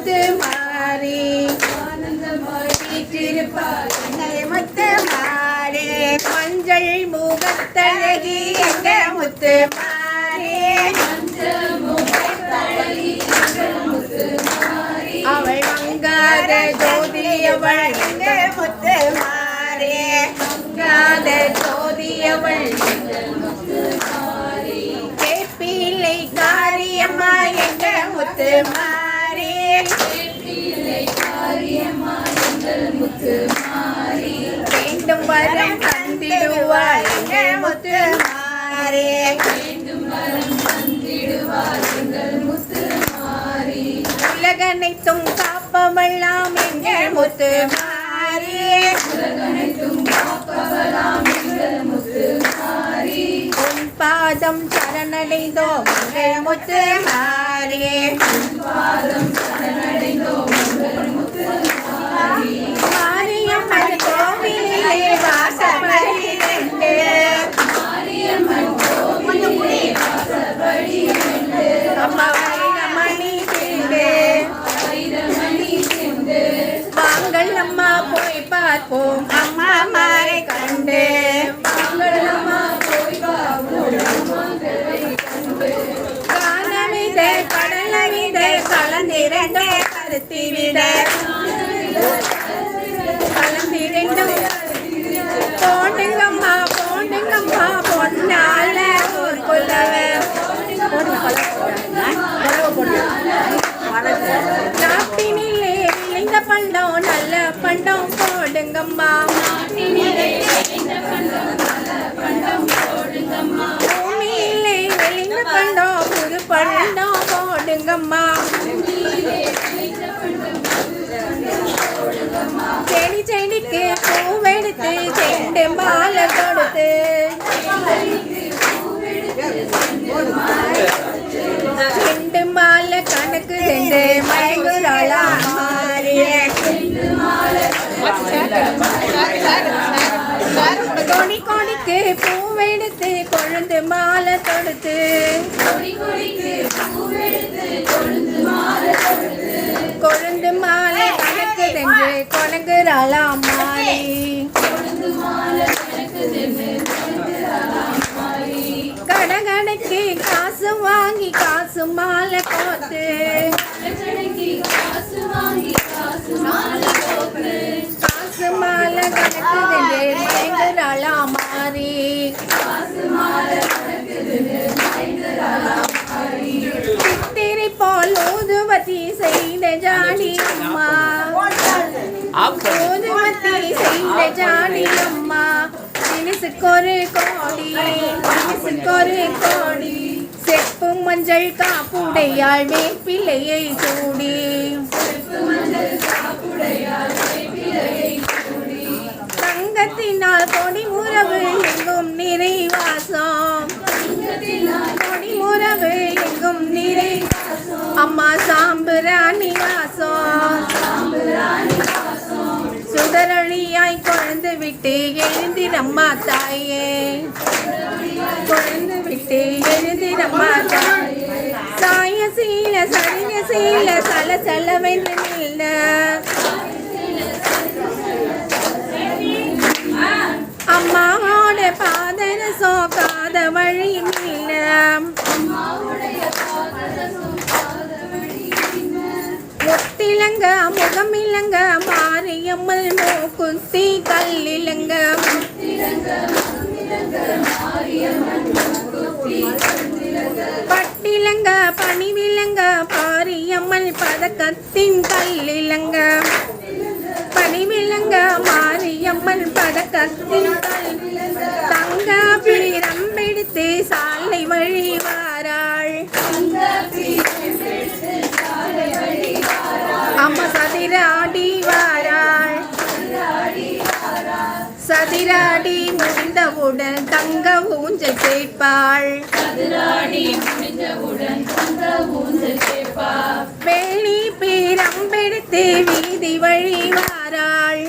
முத்து மாறி வீற்றிருப்பார் எங்கள் முத்து மாறி மஞ்சள் முகத்தழகி எங்க முத்து மாறி அவள் மங்காத ஜோதி அவள் எங்க முத்து மாறி மங்காத ஜோதியவள் கேப்பிலை காரியம்மா எங்க முத்து மாறி வேண்டும் வரம் தந்திடுவாள் எங்க முத்து மாறி உலகனைத்தும் காப்பவெல்லாம் எங்கள் முத்து மாறி உன் பாதம் சரணடைந்தோம் எங்கள் முத்து மாறி மாரியம்மன் கோவிலே வாசப்படி ரெண்டு அம்மா வைரமணி திண்டு வாங்கள் அம்மா போய் பார்ப்போம். அம்மா மாரை கண்டு. கருத்திவிட போடுங்கம்மா செடி செடிக்கு பூவெடுத்து செண்டு மாலை கொடுத்து செண்டு மாலை கணக்கு செண்டு மயங்குறாளா மாறிய கொடி கொடிக்கு பூவெடுத்து கொழுந்து மாலை தொடுத்து. கணக்கு சென்று கொணங்குறாளா மாறி கடகடைக்கு காசு வாங்கி காசு மாலை கோத்து காசு மாலை கணக்கு மாறி. போல் ஊதுவத்தி செய்த ஜாடி அம்மா. ஊதுபத்தி செய்த ஜாடி அம்மா. தினசுக்கொரு கோடி தினசுக்கொரு கோடி. செப்பு மஞ்சள் காப்புடையாள் வேப்பிலையை சூடி. தங்கத்தினால் கொடி உறவு எங்கும் நிறைவாசம். கொடி உறவு எங்கும் நிறை அம்மா சாம்பிராணி வாசம். சுடரொளியாய் குழந்து விட்டு எழுந்திரம்மா தாயே. குழந்து விட்டு எழுந்திரம்மா தாயே. சாய சீல சரிய சீல சல செலவென்று நில்ல அம்மாவோட பாதரசோ காத வழி மீள முத்திலங்க முகமிலங்க மாரியம்மல் மூக்குத்தி கல்லிலங்க பட்டிலங்க பணிவிலங்க பாரியம்மல் பதக்கத்தின் கல்லிலங்க. பணிவிலங்க மாரியம்மல் பதக்கத்தின் தங்க பீரம் சதிராடி வாராள். சதிராடி முடிந்தவுடன் தங்க ஊஞ்சல் கேட்பாள். பேணி பீரம் பிடித்து வீதி வழி வாராள்.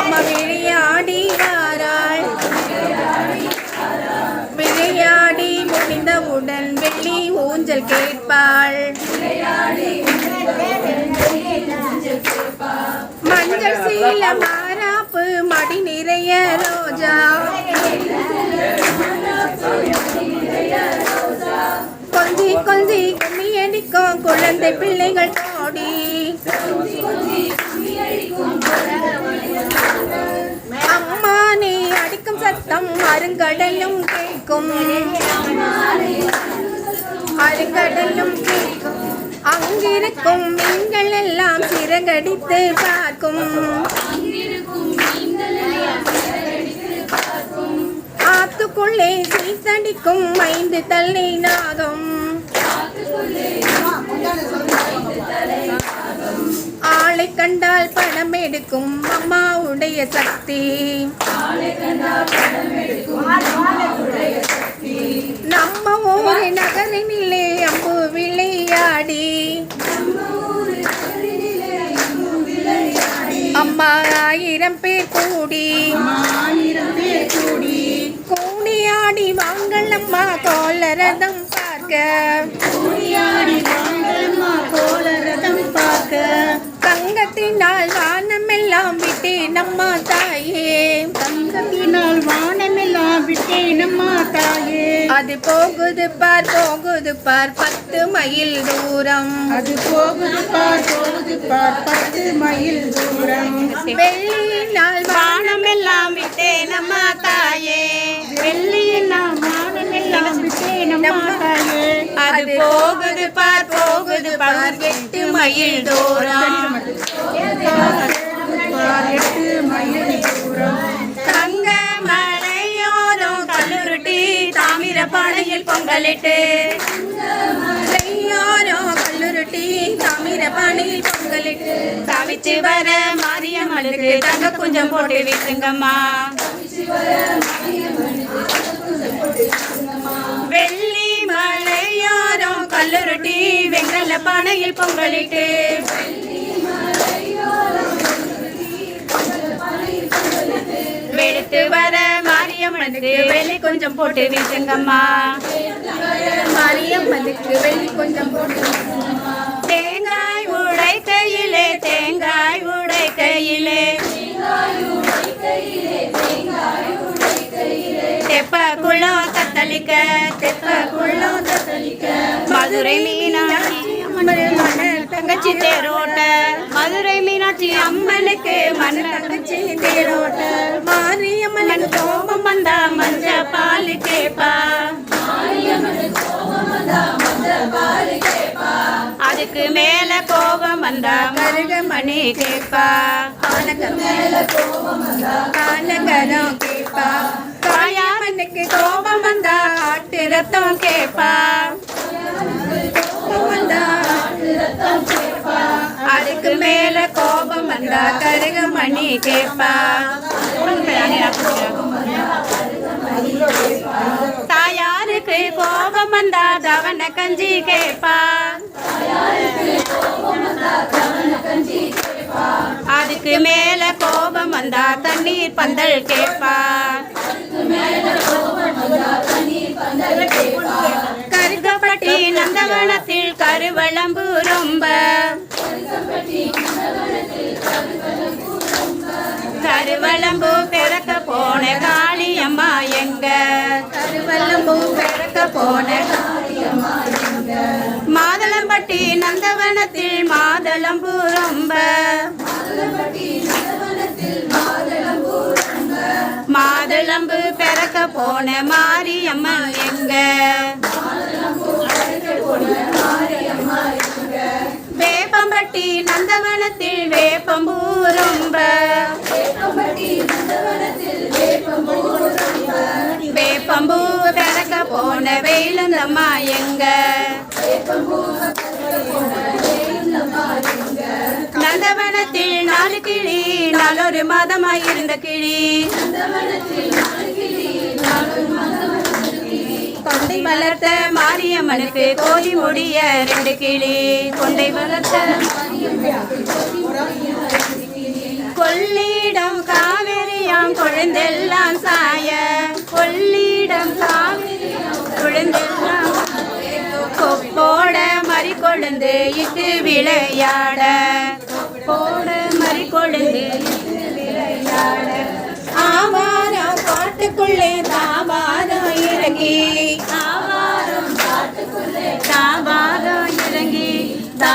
அம்மா விளையாடி வாராள். ஊஞ்சல் கேட்பாள். மஞ்சள் சீல மாறாப்பு மடி நிறைய ரோஜா. கொஞ்சி கொஞ்சி கம்மி அடிக்கும் குழந்தை பிள்ளைகள் ஓடி அம்மா அடிக்கும் சத்தம் அருங்கடலும் கேட்கும். அருங்கடலும் கேட்கும் அங்கிருக்கும் மீன்கள் எல்லாம் சிறகடித்து பார்க்கும். ஆத்துக்குள்ளே சீத்தடிக்கும் ஐந்து தள்ளி நாகம். ஆளை கண்டால் பணம் எடுக்கும் அம்மாவுடைய சக்தி. நம்ம ஊர் நகரினிலே அம்பு விளையாடி. அம்மா ஆயிரம் பேர் கூடி. கூடியாடி வாங்கள் அம்மா கோலரதம் பார்க்க. தங்கத்தினால் வானமெல்லாம் விட்டேன் அம்மா தாயே. தங்கத்தினால் வானமெல்லாம் விட்டேனம்மா தாயே. அது போகுது பார் போகுது பார் பத்து மைல் தூரம். அது போகுது பார் போகுது பார் பத்து மைல் தூரம். வெள்ளியினால் வானமெல்லாம் விட்டேனம்மா தாயே. வெள்ளியெல்லாம் வானமெல்லாம் விட்டேனம்மா தாயே. அது போகுது பார் போகுது பார் எட்டு மைல் தூரம். பார் எட்டு மைல் தூரம். பொங்கலிட்டு மலையோரம் கல்லுருட்டி தாமிர பானையில் பொங்கலிட்டு. தவிச்சு வர மாரியம்மனுக்கு தங்க கொஞ்சம் போட்டு வீசுங்கம்மா. வெள்ளி மலையோரம் கல்லுருட்டி வெங்கல பானையில் பொங்கலிட்டு. வெளுத்து வர மாரியம்மனுக்கு வெள்ளி கொஞ்சம் போட்டு வீசுங்கம்மா. மாரியம்மனுக்கு வெள்ளி கொஞ்சம் போட்டு. தேங்காய் உடைக்கையிலே தேங்காய் உடைக்கையிலே. தெப்ப குளம் தத்தளிக்க தெப்ப குளம் தத்தளிக்க. மதுரை மீனாட்சி அம்மன் தங்கச்சி தேரோட்ட. மதுரை மீனாட்சி அம்மனுக்கு மண் தங்கச்சி தேரோட்ட. மாரியம்மன் கோபம் வந்தா மஞ்ச பாலு கேப்பா அதுக்கு மேல கோபம் வந்தா கருகமணி கேப்பா காலகரம் கேப்பா காயாமனுக்கு கோபம் வந்தா ஆட்டு ரத்தம் வந்தா அதுக்கு மேல கோபம் வந்தா கருகமணி கேப்பா தாயாருக்கு கோபம் வந்தா தவன கஞ்சி கேப்பா. அதுக்கு மேல கோபம் வந்தா தண்ணீர் பந்தல் கேப்பா. போன மாதளம்பட்டி நந்தவனத்தில் மாதளம்பு ரொம்ப. மாதளம்பு பிறக்க போன மாரியம்மன் எங்க? வேப்பம்பட்டி நந்தவனத்தில் வேப்பம்பூ ரொம்ப. வெயிலந்தம்மா எங்க நந்தவனத்தில் நாலு கிளி நாலொரு மாதமாய் இருந்த கிளி. கொண்டை வளர்த்த மாரியம்மனுக்கு கோழி முடிய ரெண்டு கிளி. கொண்டை வளர்த்த கொள்ளிடம் காவிரியாம் குழந்தெல்லாம் சாய. கொள்ளிடம் சா கொப்போட மறி கொழுந்து இட்டு விளையாட. போடு மறி கொழுந்து இட்டு பாட ஆவாரம் பாட்டுக்குள்ளே தாவாரம் இறங்கி. ஆவாரம் பாட்டுக்குள்ளே தாவாரம் இறங்கி. தா